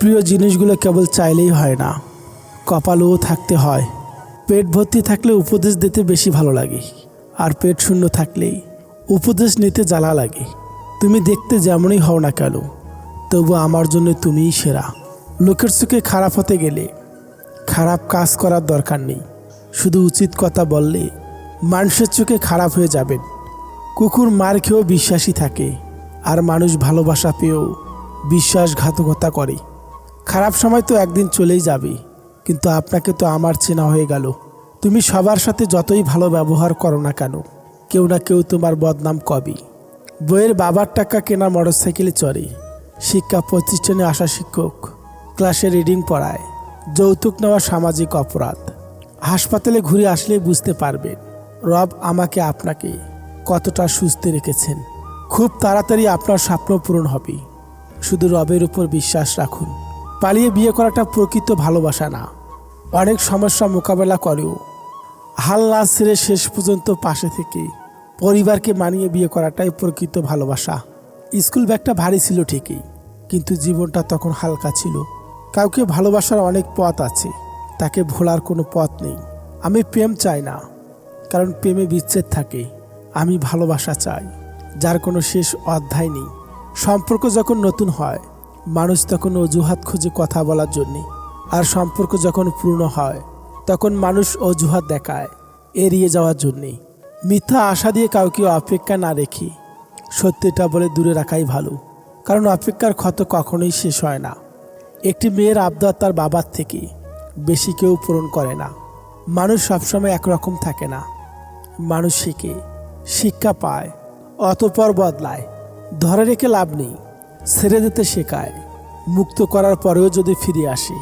প্রিয় জিনিসগুলো কেবল চাইলেই হয় না। কপালেও থাকতে হয়। পেট ভর্তি থাকলে উপদেশ দিতে বেশি ভালো লাগে। আর পেট শূন্য থাকলেই উপদেশ নিতে জ্বালা লাগে। তুমি দেখতে যেমনই হও না কেন, তবু আমার জন্য তুমিই সেরা। লোকের চোখে খারাপ হতে গেলে খারাপ কাজ করার দরকার নেই। শুধু উচিত কথা বললে মানুষের চোখে খারাপ হয়ে যাবেন। কুকুর মার খেয়েও বিশ্বাসী থাকে, আর মানুষ ভালোবাসা পেয়েও বিশ্বাসঘাতকতা করে। খারাপ সময় তো একদিন চলেই যাবে, কিন্তু আপনাকে তো আমার চেনা হয়ে গেল। তুমি সবার সাথে যতই ভালো ব্যবহার করো না কেন, কেউ না কেউ তোমার বদনাম কবে বইয়ের বাবার টাকা কেনা মোটরসাইকেলে চড়ে, শিক্ষা প্রতিষ্ঠানে আসা শিক্ষক, ক্লাসে রিডিং পড়ায়, যৌতুক নেওয়া সামাজিক অপরাধ। হাসপাতালে ঘুরে আসলেই বুঝতে পারবেন, রব আমাকে আপনাকে কতটা সুস্থ রেখেছেন। খুব তাড়াতাড়ি আপনার স্বপ্ন পূরণ হবে। শুধু রবের উপর বিশ্বাস রাখুন। পালিয়ে বিয়ে করাটা প্রকৃত ভালোবাসা না। অনেক সমস্যা মোকাবেলা করেও। হাল না ছেড়ে শেষ পর্যন্ত পাশে থেকে পরিবারকে মানিয়ে বিয়ে করাটাই প্রকৃত ভালোবাসা। স্কুল ব্যাগটা ভারী ছিল ঠিকই, কিন্তু জীবনটা তখন হালকা ছিল। কাউকে ভালোবাসার অনেক পথ আছে, তাকে ভোলার কোনো পথ নেই। আমি প্রেম চাই না, কারণ প্রেমে বিচ্ছেদ থাকে। আমি ভালোবাসা চাই, যার কোনো শেষ অধ্যায় নেই। সম্পর্ক যখন নতুন হয় মানুষ তখন অজুহাত খুঁজে কথা বলার জন্যে। আর সম্পর্ক যখন পূর্ণ হয়, তখন মানুষ অজুহাত দেখায় এড়িয়ে যাওয়ার জন্যে। মিথ্যা আশা দিয়ে কাউকে অপেক্ষা না রেখে সত্যিটা বলে দূরে রাখাই ভালো। কারণ অপেক্ষার ক্ষত কখনোই শেষ হয় না। একটি মেয়ের আবদার তার বাবার থেকে বেশি কেউ পূরণ করে না। মানুষ সবসময় একরকম থাকে না। মানুষ শিখে, শিক্ষা পায়, অতপর বদলায়। ধরে রেখে লাভ নেই। ছেড়ে দিতে শেখায়। মুক্ত করার পরেও যদি ফিরে আসি,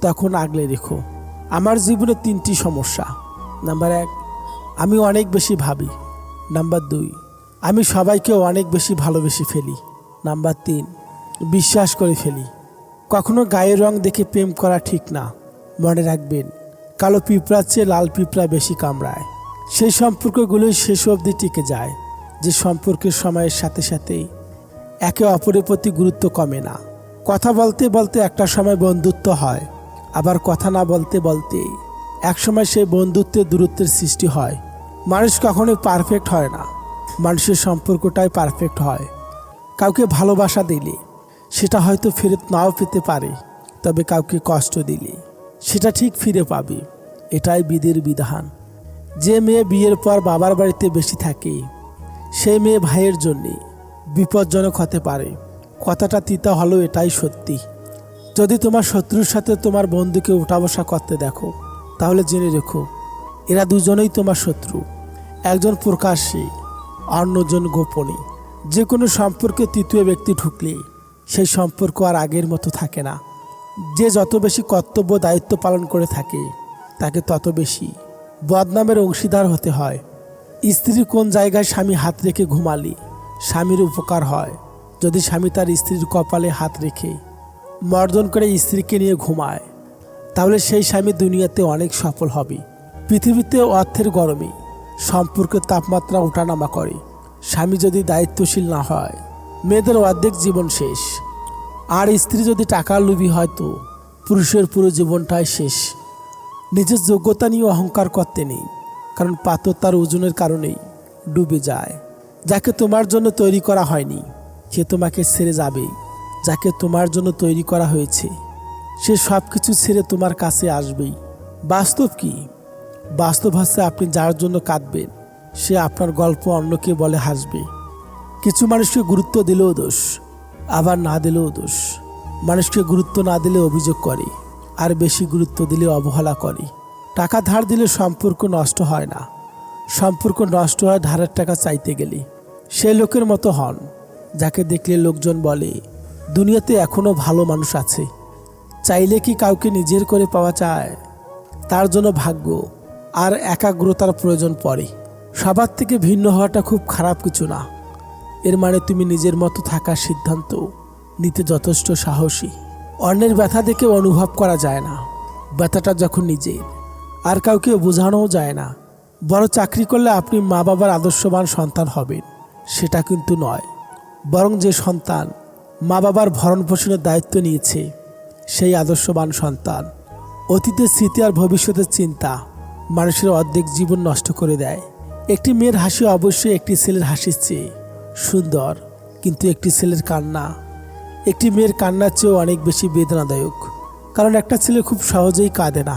তখন আগলে রেখো। আমার জীবনে তিনটি সমস্যা। নাম্বার এক, আমি অনেক বেশি ভাবি। নাম্বার দুই, আমি সবাইকে অনেক বেশি ভালোবেসে ফেলি। নাম্বার তিন, বিশ্বাস করে ফেলি। কখনো গায়ের রং দেখে প্রেম করা ঠিক না। মনে রাখবেন, কালো পিঁপড়ার চেয়ে লাল পিঁপড়া বেশি কামড়ায়। সেই সম্পর্কগুলোই শেষ অবধি টিকে যায়, যে সম্পর্কের সময়ের সাথে সাথেই একে অপরের প্রতি গুরুত্ব কমে না। কথা বলতে বলতে একটা সময় বন্ধুত্ব হয়, আবার কথা না বলতে বলতে একসময় সেই বন্ধুত্বের দূরত্বের সৃষ্টি হয়। মানুষ কখনোই পারফেক্ট হয় না। মানুষের সম্পর্কটাই পারফেক্ট হয়। কাউকে ভালোবাসা দিলে, সেটা হয়তো ফেরত নাও পেতে পারে, তবে কাউকে কষ্ট দিলে, সেটা ঠিক ফিরে পাবে। এটাই বিধির বিধান। যে মেয়ে বিয়ের পর বাবার বাড়িতে বেশি থাকে, সেই মেয়ে ভাইয়ের জন্যে বিপজ্জনক হতে পারে। কথাটা তিতা হলেও এটাই সত্যি। যদি তোমার শত্রুর সাথে তোমার বন্ধুকে উঠা বসা করতে দেখো, তাহলে জেনে রেখো, এরা দুজনেই তোমার শত্রু। একজন প্রকাশ্যে, অন্যজন গোপনে। যে কোনো সম্পর্কে তৃতীয় ব্যক্তি ঢুকলে, সেই সম্পর্ক আর আগের মতো থাকে না। যে যত বেশি কর্তব্য, দায়িত্ব পালন করে থাকে, তাকে তত বেশি বদনামের অংশীদার হতে হয়। স্ত্রী কোন জায়গায় স্বামী হাত রেখে ঘুমালি? স্বামীর উপকার হয়। যদি স্বামী তার স্ত্রীর কপালে হাত রেখে মর্দন করে স্ত্রীকে নিয়ে ঘুমায়, তাহলে সেই স্বামী দুনিয়াতে অনেক সফল হবে। পৃথিবীতে অর্থের গরমে সম্পর্কের তাপমাত্রা ওঠানামা করে। স্বামী যদি দায়িত্বশীল না হয়, মেয়েদের অর্ধেক জীবন শেষ। আর স্ত্রী যদি টাকার লোভী হয় তো পুরুষের পুরো জীবনটাই শেষ। নিজের যোগ্যতা নিয়ে অহংকার করতে নেই, কারণ পাথর তার ওজনের কারণেই ডুবে যায়। যাকে তোমার জন্য তৈরি করা হয়নি, সে তোমাকে ছেড়ে যাবে। যাকে তোমার জন্য তৈরি করা হয়েছে, সে সব কিছু ছেড়ে তোমার কাছে আসবেই। বাস্তব কি? বাস্তব হচ্ছে আপনি যার জন্য কাঁদবেন, সে আপনার গল্প অন্যকে বলে হাসবে। কিছু মানুষকে গুরুত্ব দিলেও দোষ, আবার না দিলেও দোষ। মানুষকে গুরুত্ব না দিলে অভিযোগ করে, আর বেশি গুরুত্ব দিলে অবহেলা করে। টাকা ধার দিলে সম্পর্ক নষ্ট হয় না। সম্পর্ক নষ্ট হয় ধারের টাকা চাইতে গেলে। সে লোকের মতো হন, যাকে দেখলে লোকজন বলে, দুনিয়াতে এখনও ভালো মানুষ আছে। চাইলে কি কাউকে নিজের করে পাওয়া যায়? তার জন্য ভাগ্য আর একাগ্রতার প্রয়োজন পড়ে। সবার থেকে ভিন্ন হওয়াটা খুব খারাপ কিছু না। এর মানে তুমি নিজের মতো থাকার সিদ্ধান্ত নিতে যথেষ্ট সাহসী। অন্যের ব্যথা দেখে অনুভব করা যায় না। ব্যথাটা যখন নিজের, আর কাউকে বোঝানোও যায় না। বড় চাকরি করলে আপনি মা বাবার আদর্শবান সন্তান হবেন, সেটা কিন্তু নয়। বরং যে সন্তান মা বাবার ভরণ পোষণের দায়িত্ব নিয়েছে, সেই আদর্শবান সন্তান অতীতের স্মৃতি আর ভবিষ্যতের চিন্তা মানুষের অর্ধেক জীবন নষ্ট করে দেয়। একটি মেয়ের হাসি অবশ্যই একটি ছেলের হাসির চেয়ে সুন্দর, কিন্তু একটি ছেলের কান্না, একটি মেয়ের কান্নার চেয়েও অনেক বেশি বেদনাদায়ক। কারণ একটা ছেলে খুব সহজেই কাঁদে না।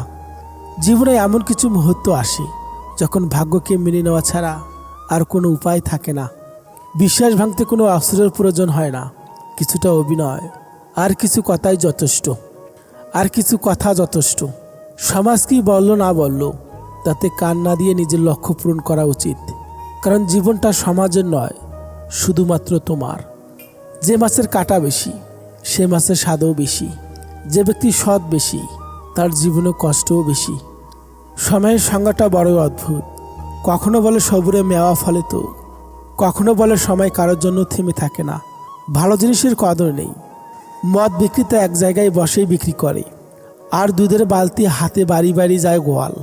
জীবনে এমন কিছু মুহূর্ত আসে যখন ভাগ্যকে মেনে নেওয়া ছাড়া আর কোনো উপায় থাকে না। বিশ্বাস ভাঙতে কোনো অস্ত্রের প্রয়োজন হয় না। কিছুটা অভিনয়। আর কিছু কথাই যথেষ্ট। আর কিছু কথা যথেষ্ট। সমাজ কি বলল না বলল, তাতে কান না দিয়ে নিজের লক্ষ্য পূরণ করা উচিত। কারণ জীবনটা সমাজের নয়, শুধুমাত্র তোমার। যে মাছের কাটা বেশি, সে মাছের স্বাদও বেশি। যে ব্যক্তি সৎ বেশি, তার জীবনে কষ্টও বেশি। সময়ের সংজ্ঞাটা বড়ই অদ্ভুত। কখনো বলে সবুরে মেওয়া ফলে তো, কখনো বলে সময় কারোর জন্য থেমে থাকে না। ভালো জিনিসের কদর নেই। মদ বিক্রেতা এক জায়গায় বসেই বিক্রি করে, আর দুধের বালতি হাতে বাড়ি বাড়ি যায় গোয়াল।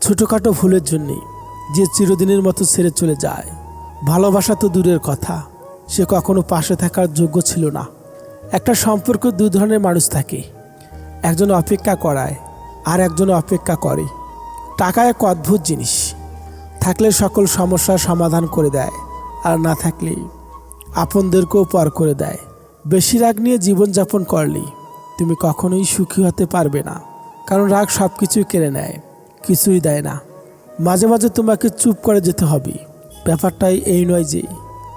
ছোটোখাটো ভুলের জন্যে যে চিরদিনের মতো ছেড়ে চলে যায়। ভালোবাসা তো দূরের কথা, সে কখনো পাশে থাকার যোগ্য ছিল না। একটা সম্পর্ক দু ধরনের মানুষ থাকে, একজন অপেক্ষা করায় আর একজন অপেক্ষা করে। টাকা এক অদ্ভুত জিনিস। থাকলে সকল সমস্যার সমাধান করে দেয়, আর না থাকলে আপনদেরকেও পর করে দেয়। বেশি রাগ নিয়ে জীবনযাপন করলে, তুমি কখনোই সুখী হতে পারবে না। কারণ রাগ সব কিছুই কেড়ে নেয়, কিছুই দেয় না। মাঝে মাঝে তোমাকে চুপ করে যেতে হবে। ব্যাপারটাই এই নয় যে,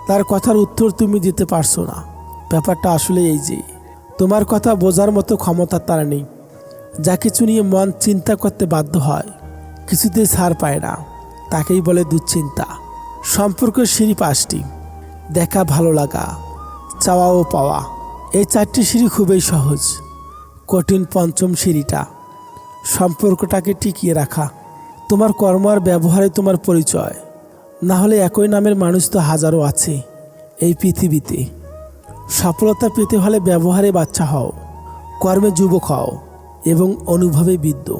তার কথার উত্তর তুমি দিতে পারছ না। ব্যাপারটা আসলে এই যে, তোমার কথা বোঝার মতো ক্ষমতা তার নেই। যা কিছু নিয়ে মন চিন্তা করতে বাধ্য হয় কিছুতেই ছাড় পায় না। তাকেই বলে দুশ্চিন্তা। সম্পর্কের সিঁড়ি পাঁচটি। দেখা, ভালো লাগা, চাওয়া ও পাওয়া। এই চারটি সিঁড়ি খুবই সহজ। কঠিন পঞ্চম সিঁড়িটা। সম্পর্কটাকে টিকিয়ে রাখা। তোমার কর্ম আর ব্যবহারে তোমার পরিচয়। না হলে একই নামের মানুষ তো হাজারো আছে এই পৃথিবীতে। সফলতা পেতে হলে ব্যবহারে বাচ্চা হও। কর্মে যুবক হও এবং অনুভবে বিদ্য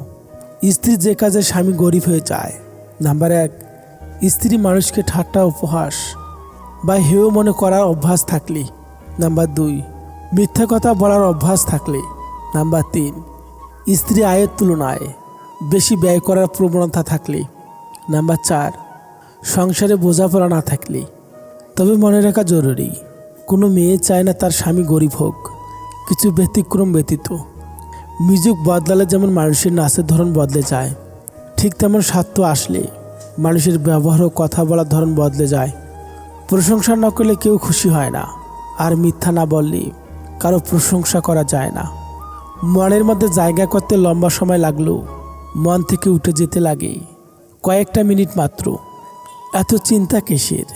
স্ত্রী যে কাজে স্বামী গরিব হয়ে যায়। নাম্বার এক, স্ত্রী মানুষকে ঠাট্টা উপহাস বা হেয় মনে করার অভ্যাস থাকলে। নাম্বার দুই, মিথ্যা কথা বলার অভ্যাস থাকলে। নাম্বার তিন, স্ত্রী আয়ের তুলনায় বেশি ব্যয় করার প্রবণতা থাকলে। নাম্বার চার, সংসারে বোঝাপড়া না থাকলে। তবে মনে রাখা জরুরি, কোনো মেয়ে চায় না তার স্বামী গরিব হোক, কিছু ব্যতিক্রম ব্যতীত। মিউজিক বদলালে যেমন মানুষের নাচের ধরন বদলে যায়, ঠিক তেমন স্বার্থ আসলে মানুষের ব্যবহার ও কথা বলার ধরন বদলে যায়। প্রশংসা না করলে কেউ খুশি হয় না, আর মিথ্যা না বললে কারও প্রশংসা করা যায় না। মনের মধ্যে জায়গা করতে লম্বা সময় লাগল মন থেকে উঠে যেতে লাগে, কয়েকটা মিনিট মাত্র। এত চিন্তা কেসের?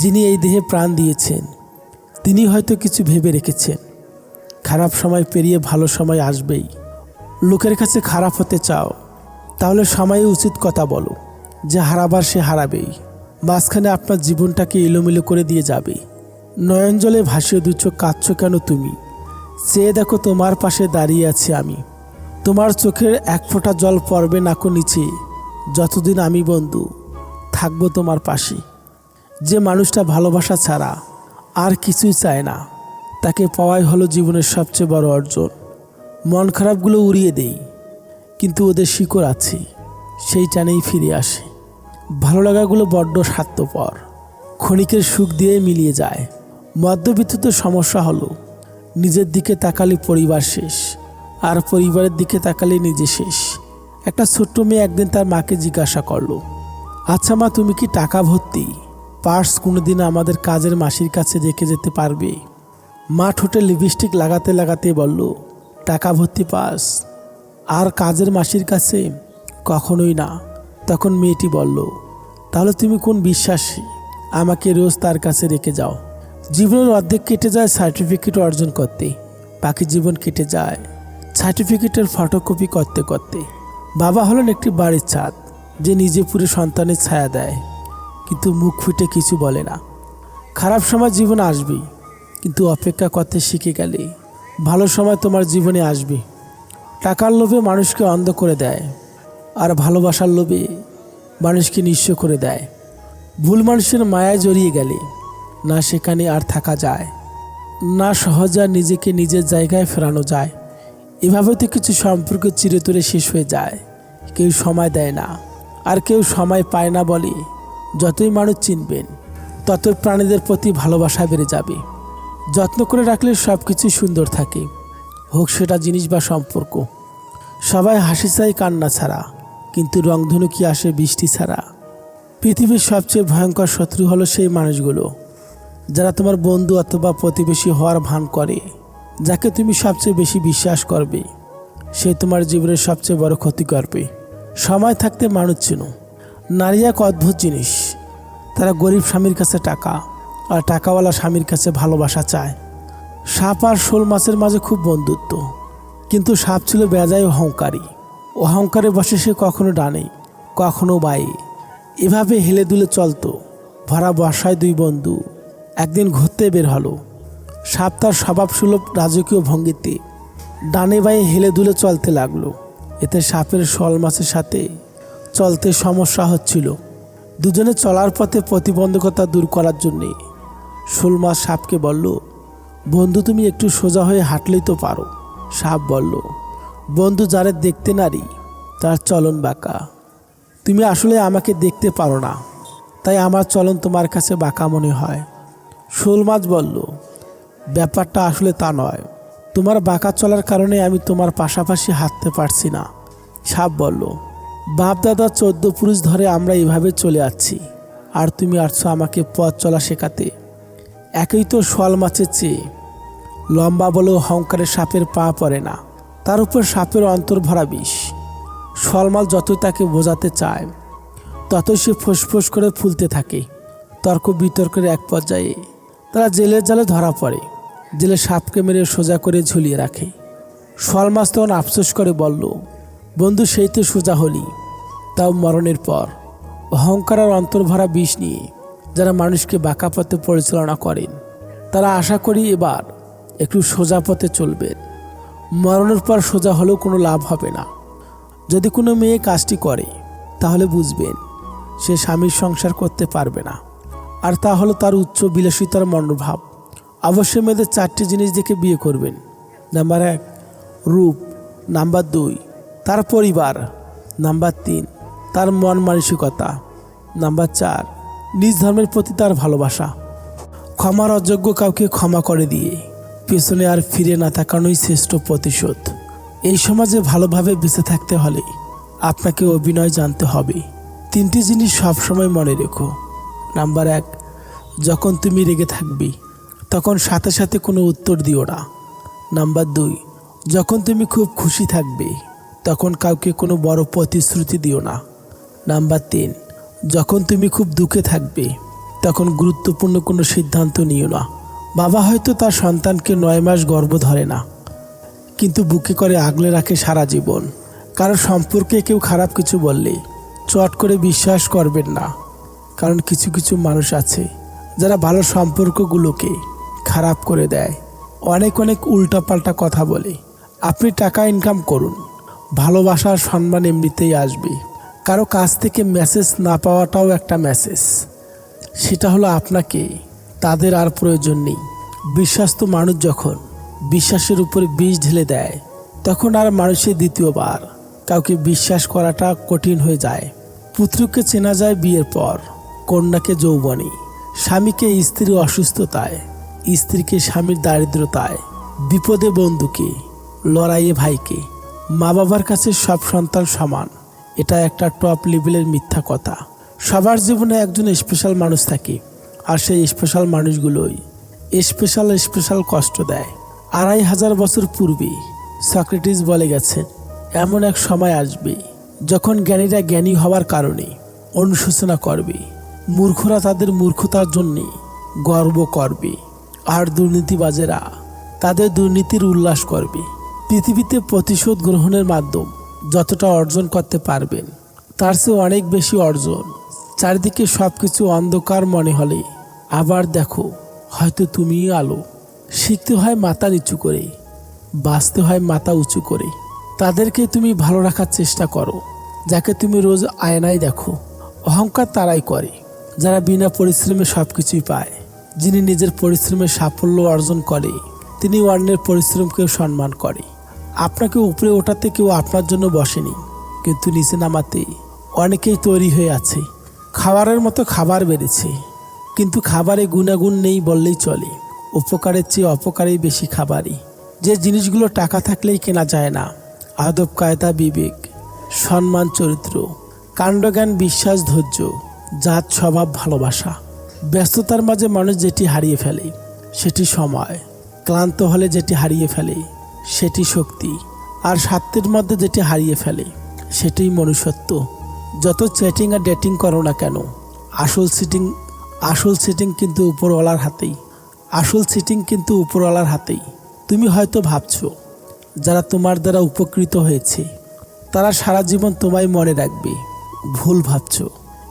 যিনি এই দেহে প্রাণ দিয়েছেন, তিনি হয়তো কিছু ভেবে রেখেছেন। খারাপ সময় পেরিয়ে ভালো সময় আসবেই। লোকের কাছে খারাপ হতে চাও, তাহলে সময়ে উচিত কথা বলো যে হারাবার সে হারাবেই। মাঝখানে আপনার জীবনটাকে এলোমেলো করে দিয়ে যাবে। নয়ন জলে ভাসিয়ে দুচ্ছ কাঁদছ কেন তুমি? চেয়ে দেখো তোমার পাশে দাঁড়িয়ে আছি আমি। তোমার চোখের এক ফোঁটা জল পড়বে নাকো নিচে। যতদিন আমি বন্ধু, থাকব তোমার পাশে। যে মানুষটা ভালোবাসা ছাড়া আর কিছুই চায় না। তাকে পাওয়াই হলো জীবনের সবচেয়ে বড় অর্জন। মন খারাপগুলো উড়িয়ে দেই, কিন্তু ওদের শিকড় আছে, সেই টানেই ফিরে আসে। ভালো লাগাগুলো বড্ড স্বার্থপর, ক্ষণিকের সুখ দিয়ে মিলিয়ে যায়। মধ্যবিত্তদের সমস্যা হলো, নিজের দিকে তাকালে পরিবার শেষ, আর পরিবারের দিকে তাকালে নিজে শেষ। একটা ছোট্ট মেয়ে একদিন তার মাকে জিজ্ঞাসা করল আচ্ছা মা, তুমি কি টাকা ভর্তি? পার্স কোনোদিন আমাদের কাজের মাসির কাছে রেখে যেতে পারবে? মা ঠোঁটে লিপস্টিক লাগাতে লাগাতে বলল, টাকা ভর্তি পাস। আর কাজের মাসির কাছে কখনোই না। তখন মেয়েটি বলল, তাহলে তুমি কোন বিশ্বাসী? আমাকে রোজ তার কাছে রেখে যাও। জীবনের অর্ধেক কেটে যায় সার্টিফিকেট অর্জন করতে, বাকি জীবন কেটে যায় সার্টিফিকেটের ফটোকপি করতে করতে। বাবা হলেন একটি বাড়ির ছাদ যে নিজে পুরো সন্তানের ছায়া দেয়, কিন্তু মুখ ফুটে কিছু বলে না। খারাপ সময় জীবন আসবেই। কিন্তু অপেক্ষা করতে শিখে গেলে। ভালো সময় তোমার জীবনে আসবে। টাকার লোভে মানুষকে অন্ধ করে দেয় আর ভালোবাসার লোভে মানুষকে নিঃস্ব করে দেয়। ভুল মানুষের মায়ায় জড়িয়ে গেলে। না সেখানে আর থাকা যায়। না সহজে নিজেকে নিজের জায়গায় ফেরানো যায়। এভাবে তো কিছু সম্পর্ক চিরতরে শেষ হয়ে যায়। কেউ সময় দেয় না। আর কেউ সময় পায় না বলে। যতই মানুষ চিনবেন, ততই প্রাণীদের প্রতি ভালোবাসা বেড়ে যাবে। যত্ন করে রাখলে সব কিছু সুন্দর থাকে। হোক সেটা জিনিস বা সম্পর্ক। সবাই হাসি চাই কান্না ছাড়া, কিন্তু রংধনু কি আসে বৃষ্টি ছাড়া? পৃথিবীর সবচেয়ে ভয়ঙ্কর শত্রু হলো সেই মানুষগুলো, যারা তোমার বন্ধু অথবা প্রতিবেশী হওয়ার ভান করে, যাকে তুমি সবচেয়ে বেশি বিশ্বাস করবে। সে তোমার জীবনের সবচেয়ে বড় ক্ষতি করবে। সময় থাকতে মানুষ চিনো। নারী এক অদ্ভুত জিনিস, তারা গরিব স্বামীর কাছে টাকা টাকাওয়ালা স্বামীর কাছে ভালোবাসা চায়। সাপ আর শোল মাছের মাঝে খুব বন্ধুত্ব। কিন্তু সাপ ছিল বেজায় অহংকারী। অহংকারে বসে সে কখনো ডানে, কখনো বায়ে। এভাবে হেলে দুলে চলতো। ভরা বর্ষায় দুই বন্ধু। একদিন ঘুরতে বের হলো। সাপ তার স্বভাবসুলভ রাজকীয় ভঙ্গিতে ডানে বায়ে হেলে দুলে চলতে লাগল। এতে সাপের শোল মাছের সাথে চলতে সমস্যা হচ্ছিল। দুজনে চলার পথে প্রতিবন্ধকতা দূর করার জন্যে শোল মাছ সাপকে বলল, বন্ধু, তুমি একটু সোজা হয়ে হাঁটলেই তো পারো। সাপ বলল, বন্ধু, যারে দেখতে নারী, তার চলন বাঁকা। তুমি আসলে আমাকে দেখতে পারো না, তাই আমার চলন তোমার কাছে বাঁকা মনে হয়। শোল মাছ বলল, ব্যাপারটা আসলে তা নয়। তোমার বাঁকা চলার কারণে আমি তোমার পাশাপাশি হাঁটতে পারছি না। সাপ বলল বাপ দাদা চোদ্দ পুরুষ ধরে আমরা এভাবে চলে আসছি, আর তুমি আসছো আমাকে পথ চলা শেখাতে। একই তো শোয়াল মাছের চেয়ে। লম্বা বলেও অহংকারে সাপের পা পড়ে না। তার উপর সাপের অন্তর ভরা বিষ। শোয়ালমাল যতই তাকে বোঝাতে চায়, ততই সে ফোঁস করে ফুলতে থাকে। তর্ক বিতর্কের এক পর্যায়ে তারা জেলের জালে ধরা পড়ে। জেলে সাপকে মেরে সোজা করে ঝুলিয়ে রাখে। শোয়াল মাছ তখন আফসোস করে বলল, বন্ধু, সেই তো সোজা হলি। তাও মরণের পর। অহংকার আর অন্তর্ভরা বিষ নিয়ে যারা মানুষকে বাঁকা পথে পরিচালনা করেন, তারা আশা করি এবার একটু সোজা পথে চলবেন মরণের পর সোজা হলেও কোনো লাভ হবে না। যদি কোনো মেয়ে কাজটি করে, তাহলে বুঝবেন সে স্বামীর সংসার করতে পারবে না। আর তা হলো তার উচ্চ বিলাসিতার মনোভাব। অবশ্যই মেয়েদের চারটি জিনিস দেখে বিয়ে করবেন। নাম্বার এক, রূপ। নাম্বার দুই, তার পরিবার। নাম্বার তিন, তার মন মানসিকতা। নাম্বার চার নিজ ধর্মের প্রতি তার ভালোবাসা। ক্ষমার অযোগ্য কাউকে ক্ষমা করে দিয়ে পেছনে আর ফিরে না তাকানোই শ্রেষ্ঠ প্রতিশোধ। এই সমাজে ভালোভাবে বেঁচে থাকতে হলে আপনাকে অভিনয় জানতে হবে। তিনটি জিনিস সবসময় মনে রেখো। নাম্বার এক, যখন তুমি রেগে থাকবি, তখন সাথে সাথে কোনো উত্তর দিও না। নাম্বার দুই, যখন তুমি খুব খুশি থাকবে, তখন কাউকে কোনো বড় প্রতিশ্রুতি দিও না। নাম্বার তিন যখন তুমি খুব দুঃখে থাকবে, তখন গুরুত্বপূর্ণ কোনো সিদ্ধান্ত নিও না। বাবা হয়তো তার সন্তানকে নয় মাস গর্ব ধরে না, কিন্তু বুকে করে আগলে রাখে সারা জীবন। কারও সম্পর্কে কেউ খারাপ কিছু বললে চট করে বিশ্বাস করবেন না, কারণ কিছু কিছু মানুষ আছে যারা ভালো সম্পর্কগুলোকে খারাপ করে দেয়। অনেক অনেক উল্টাপাল্টা কথা বলে, আপনি টাকা ইনকাম করুন, ভালোবাসার সম্মান এমনিতেই আসবে। কারও কাছ থেকে মেসেজ না পাওয়াটাও একটা মেসেজ সেটা হলো আপনাকে, তাদের আর প্রয়োজন নেই। বিশ্বাস্ত মানুষ যখন বিশ্বাসের উপরে বিষ ঢেলে দেয়, তখন আর মানুষের দ্বিতীয়বার কাউকে বিশ্বাস করাটা কঠিন হয়ে যায়। পুত্রকে চেনা যায় বিয়ের পর, কন্যাকে যৌবনে, স্বামীকে স্ত্রীর অসুস্থতায়, স্ত্রীকে স্বামীর দারিদ্রতায়, বিপদে বন্ধুকে, লড়াইয়ে ভাইকে। মা বাবার কাছে সব সন্তান সমান। এটা একটা টপ লেভেলের মিথ্যা কথা। সবার জীবনে একজন স্পেশাল মানুষ থাকে, আর সেই স্পেশাল মানুষগুলোই স্পেশাল স্পেশাল কষ্ট দেয়। আড়াই হাজার বছর পূর্বে সক্রেটিস বলে গেছেন এমন এক সময় আসবে যখন জ্ঞানীরা জ্ঞানী হওয়ার কারণে অনুশোচনা করবে। মূর্খরা তাদের মূর্খতার জন্যে গর্ব করবে। আর দুর্নীতিবাজেরা তাদের দুর্নীতির উল্লাস করবে। পৃথিবীতে প্রতিশোধ গ্রহণের মাধ্যম যতটা অর্জন করতে পারবেন, তার চেয়ে অনেক বেশি অর্জন। চারিদিকে সব কিছু অন্ধকার মনে হলে, আবার দেখো, হয়তো তুমিই আলো। শিখতে হয় মাথা নিচু করে, বাঁচতে হয় মাথা উঁচু করে। তাদেরকে তুমি ভালো রাখার চেষ্টা করো, যাকে তুমি রোজ আয়নায় দেখো। অহংকার তারাই করে, যারা বিনা পরিশ্রমে সব কিছুই পায়। যিনি নিজের পরিশ্রমে সাফল্য অর্জন করে, তিনি অন্যের পরিশ্রমকেও সম্মান করে। আপনাকে উপরে ওঠাতে কেউ আপনার জন্য বসেনি। কিন্তু নিচে নামাতে অনেকেই তৈরি হয়ে আছে। খাবারের মতো খাবার বেড়েছে। কিন্তু খাবারে গুণাগুণ নেই বললেই চলে। উপকারের চেয়ে অপকারেই বেশি খাবারই। যে জিনিসগুলো টাকা থাকলেই কেনা যায় না। আদব, কায়দা, বিবেক, সম্মান, চরিত্র, কাণ্ডজ্ঞান, বিশ্বাস, ধৈর্য, জাত, স্বভাব, ভালোবাসা। ব্যস্ততার মাঝে মানুষ যেটি হারিয়ে ফেলে, সেটি সময়। ক্লান্ত হলে যেটি হারিয়ে ফেলে সেটি শক্তি, আর স্বার্থের মধ্যে যেটি হারিয়ে ফেলে সেটি মনুষ্যত্ব। যত চ্যাটিং আর ডেটিং করো না কেন, আসল সিটিং আসল সিটিং কিন্তু উপরওয়ালার হাতেই। আসল সিটিং কিন্তু উপরওয়ালার হাতেই। তুমি হয়তো ভাবছ, যারা তোমার দ্বারা উপকৃত হয়েছে, তারা সারা জীবন তোমায় মনে রাখবে। ভুল ভাবছ।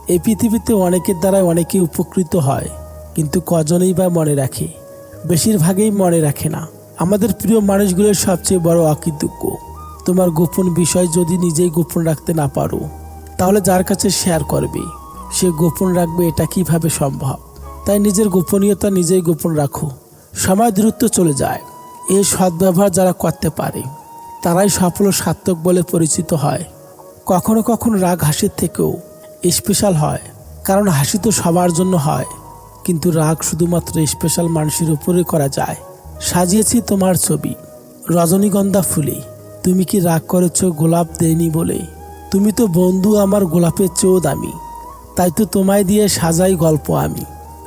এই পৃথিবীতে অনেকের দ্বারা অনেকে উপকৃত হয়, কিন্তু কজনেই বা মনে রাখে। বেশিরভাগই মনে রাখে না। আমাদের প্রিয় মানুষগুলোর সবচেয়ে বড় অকৃতজ্ঞ। তোমার গোপন বিষয় যদি নিজেই গোপন রাখতে না পারো, তাহলে যার কাছে শেয়ার করবে, সে গোপন রাখবে এটা কীভাবে সম্ভব? তাই নিজের গোপনীয়তা নিজেই গোপন রাখো। সময় দ্রুত চলে যায়। এই সদ্ব্যবহার যারা করতে পারে, তারাই সফল ও সার্থক বলে পরিচিত হয়। কখনো কখনো রাগ হাসির থেকেও স্পেশাল হয়, কারণ হাসি তো সবার জন্য হয়, কিন্তু রাগ শুধুমাত্র স্পেশাল মানুষের উপরে করা যায়। সাজিয়েছি তোমার ছবি। রজনীগন্ধা ফুলে তুমি কি রাগ করেছ গোলাপ দেয়নি বলে? তুমি তো বন্ধু আমার গোলাপের চেয়েও দামি। তাই তো তোমায় দিয়ে সাজাই গল্প আমি।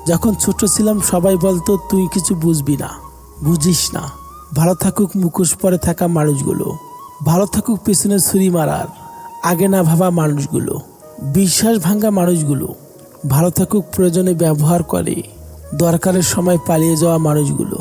যখন ছোট ছিলাম সবাই বলতো, তুই কিছু বুঝবি না, বুঝিস না। ভালো থাকুক মুখোশ পরে থাকা মানুষগুলো। ভালো থাকুক পেছনে ছুরি মারার, আগে না ভাবা মানুষগুলো। বিশ্বাস ভাঙ্গা মানুষগুলো। ভালো থাকুক প্রয়োজনে ব্যবহার করে, দরকারের সময় পালিয়ে যাওয়া মানুষগুলো।